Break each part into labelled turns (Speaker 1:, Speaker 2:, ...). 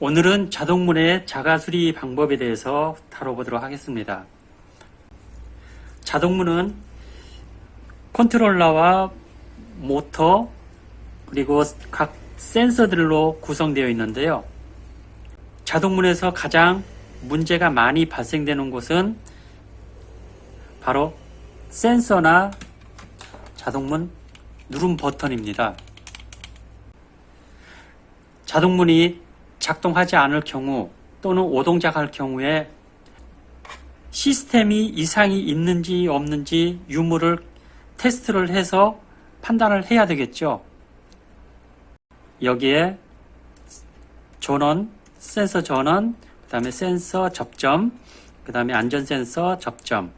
Speaker 1: 오늘은 자동문의 자가수리 방법에 대해서 다뤄보도록 하겠습니다. 자동문은 컨트롤러와 모터 그리고 각 센서들로 구성되어 있는데요. 자동문에서 가장 문제가 많이 발생되는 곳은 바로 센서나 자동문 누름 버튼입니다. 자동문이 작동하지 않을 경우 또는 오동작할 경우에 시스템이 이상이 있는지 없는지 유무를 테스트를 해서 판단을 해야 되겠죠. 여기에 전원, 센서 전원, 그 다음에 센서 접점, 그 다음에 안전 센서 접점.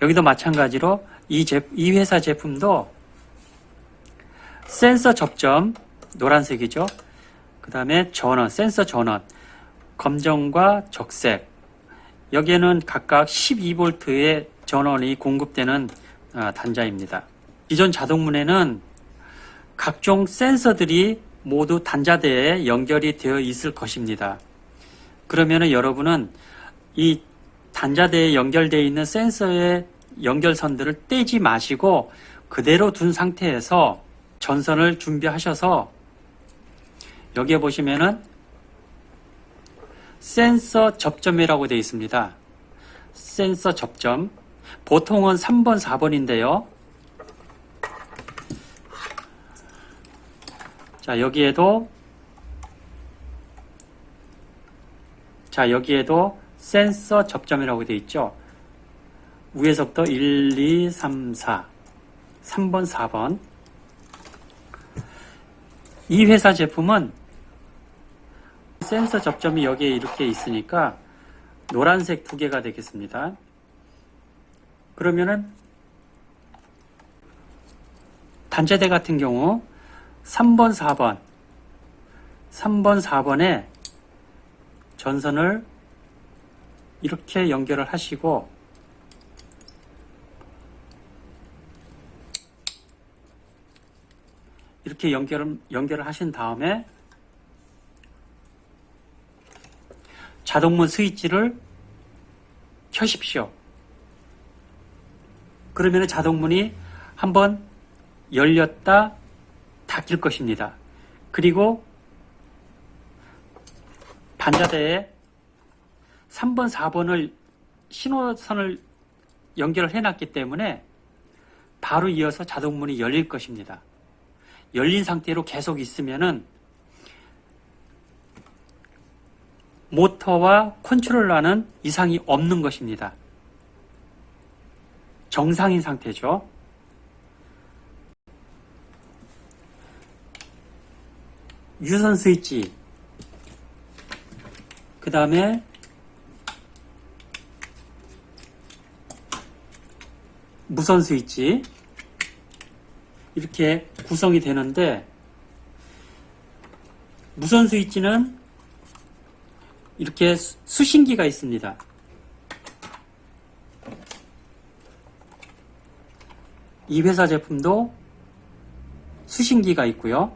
Speaker 1: 여기도 마찬가지로 이, 제, 이 회사 제품도 센서 접점, 노란색이죠. 그 다음에 전원, 센서 전원, 검정과 적색. 여기에는 각각 12V의 전원이 공급되는 어, 단자입니다. 기존 자동문에는 각종 센서들이 모두 단자대에 연결이 되어 있을 것입니다. 그러면 여러분은 이 단자대에 연결되어 있는 센서의 연결선들을 떼지 마시고 그대로 둔 상태에서 전선을 준비하셔서 여기에 보시면은 센서 접점이라고 되어 있습니다. 센서 접점. 보통은 3번, 4번인데요. 자, 여기에도 자, 여기에도 센서 접점이라고 되어 있죠. 위에서부터 1, 2, 3, 4. 3번, 4번. 이 회사 제품은 센서 접점이 여기에 이렇게 있으니까 노란색 두 개가 되겠습니다. 그러면은 단자대 같은 경우 3번, 4번, 3번, 4번에 전선을 이렇게 연결을 하시고 이렇게 연결을, 연결을 하신 다음에 자동문 스위치를 켜십시오. 그러면 자동문이 한번 열렸다 닫힐 것입니다. 그리고 반자대에 3번, 4번을 신호선을 연결을 해놨기 때문에 바로 이어서 자동문이 열릴 것입니다. 열린 상태로 계속 있으면은 모터와 컨트롤러는 이상이 없는 것입니다. 정상인 상태죠. 유선 스위치, 그 다음에 무선 스위치, 이렇게 구성이 되는데, 무선 스위치는 이렇게 수- 수신기가 있습니다. 이 회사 제품도 수신기가 있고요.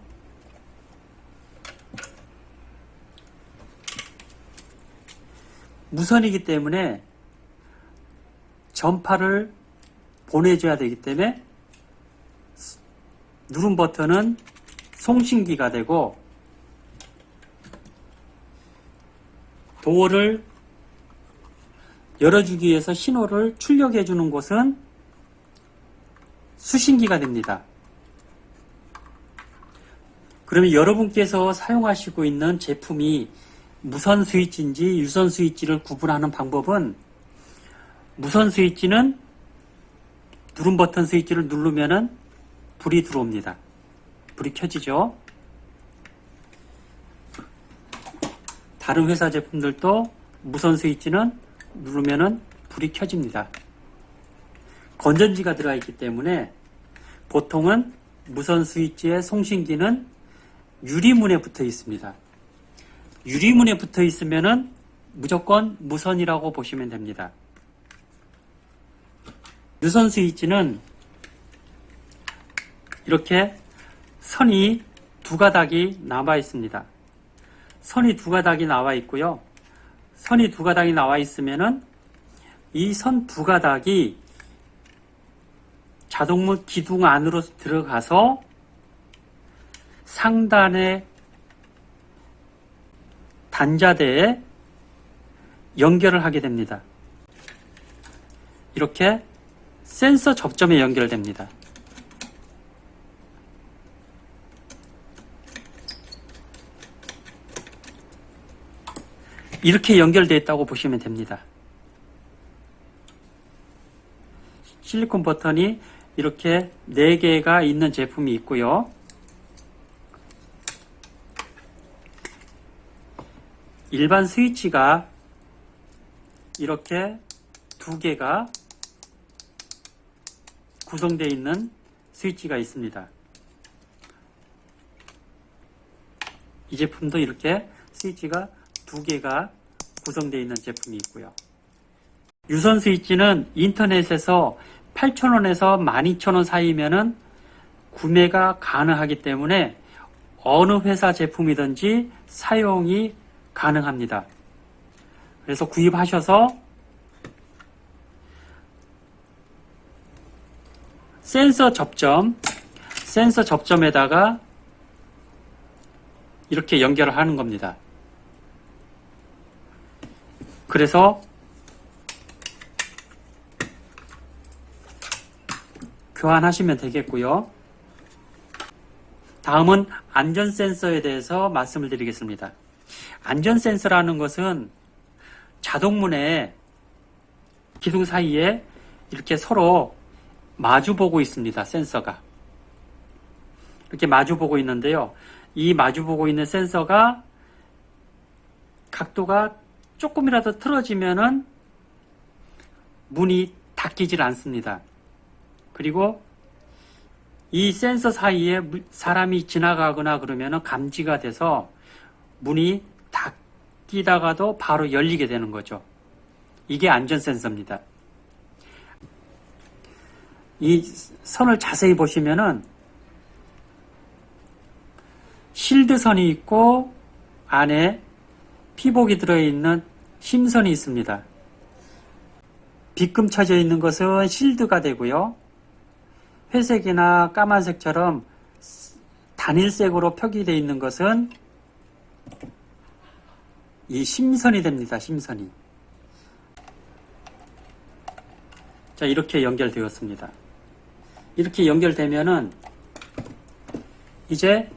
Speaker 1: 무선이기 때문에 전파를 보내줘야 되기 때문에 누른 버튼은 송신기가 되고 도어를 열어주기 위해서 신호를 출력해 주는 곳은 수신기가 됩니다. 그러면 여러분께서 사용하시고 있는 제품이 무선 스위치인지 유선 스위치를 구분하는 방법은 무선 스위치는 누른 버튼 스위치를 누르면은 불이 들어옵니다. 불이 켜지죠. 다른 회사 제품들도 무선 스위치는 누르면은 불이 켜집니다. 건전지가 들어가 있기 때문에 보통은 무선 스위치의 송신기는 유리문에 붙어 있습니다. 유리문에 붙어 있으면은 무조건 무선이라고 보시면 됩니다. 유선 스위치는 이렇게 선이 두 가닥이 남아 있습니다. 선이 두 가닥이 나와 있고요. 선이 두 가닥이 나와 있으면은 이 선 두 가닥이 자동문 기둥 안으로 들어가서 상단의 단자대에 연결을 하게 됩니다. 이렇게 센서 접점에 연결됩니다. 이렇게 연결되어 있다고 보시면 됩니다. 실리콘 버튼이 이렇게 4개가 있는 제품이 있고요. 일반 스위치가 이렇게 두 개가 구성되어 있는 스위치가 있습니다. 이 제품도 이렇게 스위치가 두 개가 구성되어 있는 제품이 있고요. 유선 스위치는 인터넷에서 8,000원에서 12,000원 사이면은 구매가 가능하기 때문에 어느 회사 제품이든지 사용이 가능합니다. 그래서 구입하셔서 센서 접점, 센서 접점에다가 이렇게 연결을 하는 겁니다. 그래서 교환하시면 되겠고요. 다음은 안전 센서에 대해서 말씀을 드리겠습니다. 안전 센서라는 것은 자동문의 기둥 사이에 이렇게 서로 마주 보고 있습니다. 센서가. 이렇게 마주 보고 있는데요. 이 마주 보고 있는 센서가 각도가 조금이라도 틀어지면은 문이 닫히질 않습니다. 그리고 이 센서 사이에 물- 사람이 지나가거나 그러면은 감지가 돼서 문이 닫히다가도 바로 열리게 되는 거죠. 이게 안전 센서입니다. 이 선을 자세히 보시면은 실드 선이 있고 안에 피복이 들어있는 심선이 있습니다. 빗금 쳐져 있는 것은 실드가 되고요. 회색이나 까만색처럼 단일색으로 표기되어 있는 것은 이 심선이 됩니다. 심선이. 자, 이렇게 연결되었습니다. 이렇게 연결되면은 이제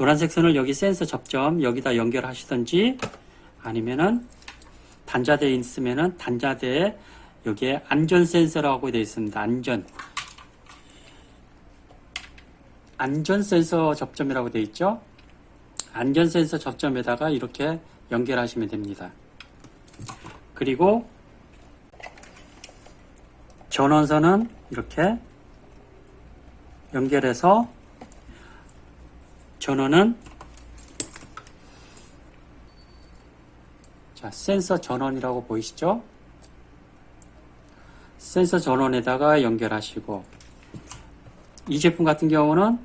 Speaker 1: 노란색 선을 여기 센서 접점 여기다 연결하시든지 아니면은 단자대에 있으면은 단자대에 여기에 안전 센서라고 되어 있습니다. 안전 안전 센서 접점이라고 되어 있죠. 안전 센서 접점에다가 이렇게 연결하시면 됩니다. 그리고 전원선은 이렇게 연결해서 전원은 자, 센서 전원이라고 보이시죠? 센서 전원에다가 연결하시고 이 제품 같은 경우는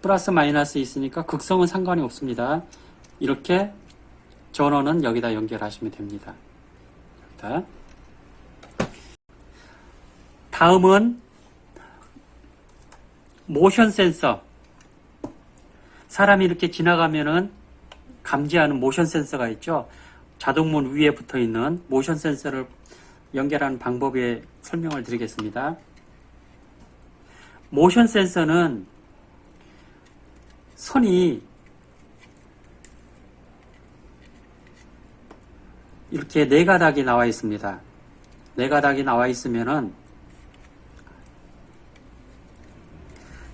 Speaker 1: 플러스 마이너스 있으니까 극성은 상관이 없습니다. 이렇게 전원은 여기다 연결하시면 됩니다. 여기다. 다음은 모션 센서. 사람이 이렇게 지나가면은 감지하는 모션 센서가 있죠. 자동문 위에 붙어 있는 모션 센서를 연결하는 방법에 설명을 드리겠습니다. 모션 센서는 선이 이렇게 네 가닥이 나와 있습니다. 네 가닥이 나와 있으면은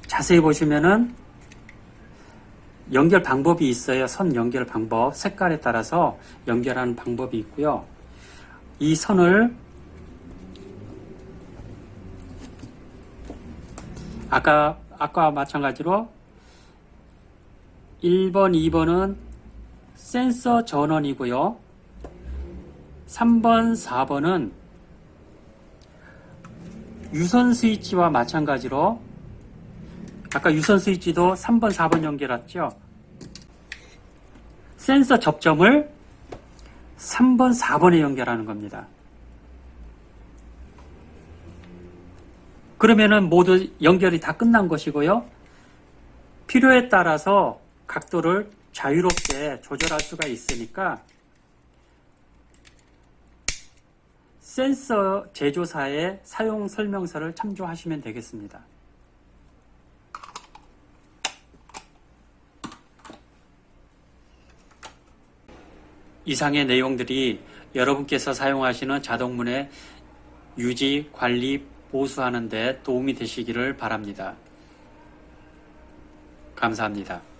Speaker 1: 자세히 보시면은 연결 방법이 있어요. 선 연결 방법. 색깔에 따라서 연결하는 방법이 있고요. 이 선을 아까 아까 마찬가지로 1번, 2번은 센서 전원이고요. 3번, 4번은 유선 스위치와 마찬가지로 아까 유선 스위치도 3번, 4번 연결했죠? 센서 접점을 3번, 4번에 연결하는 겁니다. 그러면은 모두 연결이 다 끝난 것이고요. 필요에 따라서 각도를 자유롭게 조절할 수가 있으니까 센서 제조사의 사용 설명서를 참조하시면 되겠습니다. 이상의 내용들이 여러분께서 사용하시는 자동문의 유지, 관리, 보수하는 데 도움이 되시기를 바랍니다. 감사합니다.